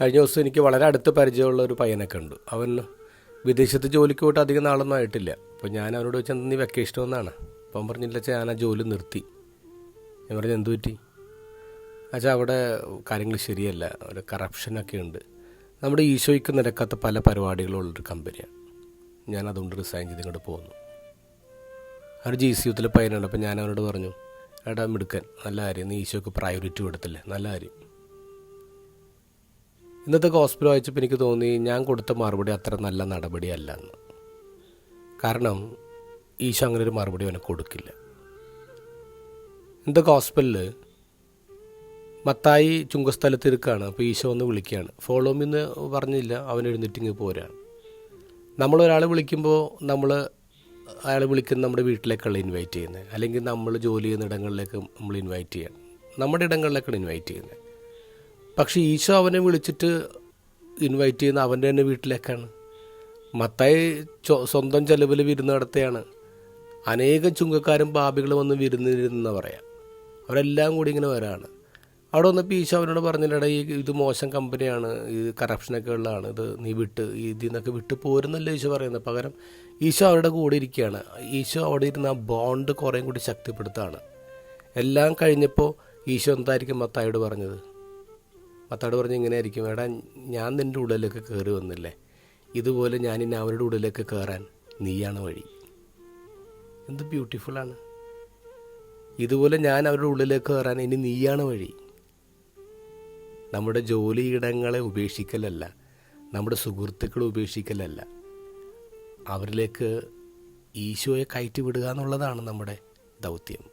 കഴിഞ്ഞ ദിവസം എനിക്ക് വളരെ അടുത്ത് പരിചയമുള്ള ഒരു പയ്യനെ കണ്ടു. അവൻ വിദേശത്ത് ജോലിക്ക് പോയിട്ട് അധികം നാളൊന്നും ആയിട്ടില്ല. അപ്പോൾ ഞാൻ അവനോട് വെച്ചാൽ നീ വെക്കേഷൻ വന്നാണ്? അപ്പം അവൻ പറഞ്ഞില്ല വെച്ചാൽ ഞാൻ ആ ജോലി നിർത്തി. ഞാൻ പറഞ്ഞു എന്തു പറ്റി? അച്ഛാ അവിടെ കാര്യങ്ങൾ ശരിയല്ല. ഒരു കറപ്ഷനൊക്കെ ഉണ്ട്. നമ്മുടെ ഈശോയ്ക്ക് നിരക്കാത്ത പല പരിപാടികളുള്ളൊരു കമ്പനിയാണ് ഞാൻ അതുകൊണ്ട് റിസൈൻ ചെയ്ത് ഇങ്ങോട്ട് പോകുന്നു അവർ ജി സി യുത്തിലെ പയ്യനുണ്ട് അപ്പോൾ ഞാൻ അവനോട് പറഞ്ഞു എടാ മിടുക്കൻ നല്ല കാര്യം. നീ ഈശോയ്ക്ക് പ്രയോറിറ്റി കൊടുത്തില്ലേ? നല്ല കാര്യം. ഇന്നത്തെ ഹോസ്പിറ്റൽ വായിച്ചപ്പോൾ എനിക്ക് തോന്നി ഞാൻ കൊടുത്ത മറുപടി അത്ര നല്ല നടപടിയല്ല എന്ന്. കാരണം ഈശോ അങ്ങനെ ഒരു മറുപടി അവനെ കൊടുക്കില്ല. ഇന്നത്തെ ഹോസ്പിറ്റലിൽ മത്തായി ചുങ്കസ്ഥലത്ത് ഇരിക്കുകയാണ് അപ്പോൾ ഈശോ ഒന്ന് വിളിക്കുകയാണ് ഫോളോ എന്ന് പറഞ്ഞില്ല അവൻ എഴുന്നേറ്റിങ് പോരാണ്. നമ്മളൊരാളെ വിളിക്കുമ്പോൾ നമ്മൾ അയാൾ വിളിക്കുന്ന നമ്മുടെ വീട്ടിലേക്കുള്ള ഇൻവൈറ്റ് ചെയ്യുന്നത്. അല്ലെങ്കിൽ നമ്മൾ ജോലി ചെയ്യുന്ന ഇടങ്ങളിലേക്ക് നമ്മൾ ഇൻവൈറ്റ് ചെയ്യണം. നമ്മുടെ ഇടങ്ങളിലേക്കാണ് ഇൻവൈറ്റ് ചെയ്യുന്നത്. പക്ഷേ ഈശോ അവനെ വിളിച്ചിട്ട് ഇൻവൈറ്റ് ചെയ്യുന്ന അവന്റെ തന്നെ വീട്ടിലേക്കാണ്. മത്തായി സ്വന്തം ചെലവിൽ വിരുന്ന് നടത്തുകയാണ് അനേകം ചുങ്കക്കാരും പാപികളും വന്ന് വിരുന്നിരുന്ന പറയാം. അവരെല്ലാം കൂടി ഇങ്ങനെ വരാണ്. അവിടെ വന്നപ്പോൾ ഈശോ അവനോട് പറഞ്ഞില്ലടാ ഈ ഇത് മോശം കമ്പനിയാണ് ഇത് കറപ്ഷനൊക്കെ ഉള്ളതാണ് ഇത് നീ വിട്ട് ഇതിൽ നിന്നൊക്കെ വിട്ട് പോരുന്നല്ല ഈശോ പറയുന്നത്? പകരം ഈശോ അവരുടെ കൂടെ ഇരിക്കുകയാണ്. ഈശോ അവിടെ ഇരുന്ന് ആ ബോണ്ട് കുറേയും കൂടി ശക്തിപ്പെടുത്താണ് എല്ലാം കഴിഞ്ഞപ്പോൾ ഈശോ എന്തായിരിക്കും മത്തായോട് പറഞ്ഞത്? മത്താട് പറഞ്ഞ് ഇങ്ങനെ ആയിരിക്കും എടാ ഞാൻ നിന്റെ ഉള്ളിലേക്ക് കയറി വന്നില്ലേ? ഇതുപോലെ ഞാൻ ഇനി അവരുടെ ഉള്ളിലേക്ക് കയറാൻ നീയാണ് വഴി. എന്ത് ബ്യൂട്ടിഫുള്ളാണ് ഇതുപോലെ ഞാൻ അവരുടെ ഉള്ളിലേക്ക് കയറാൻ ഇനി നീയാണ് വഴി. നമ്മുടെ ജോലിയിടങ്ങളെ ഉപേക്ഷിക്കലല്ല നമ്മുടെ സുഹൃത്തുക്കളെ ഉപേക്ഷിക്കലല്ല അവരിലേക്ക് ഈശോയെ കയറ്റി വിടുക എന്നുള്ളതാണ് നമ്മുടെ ദൗത്യം.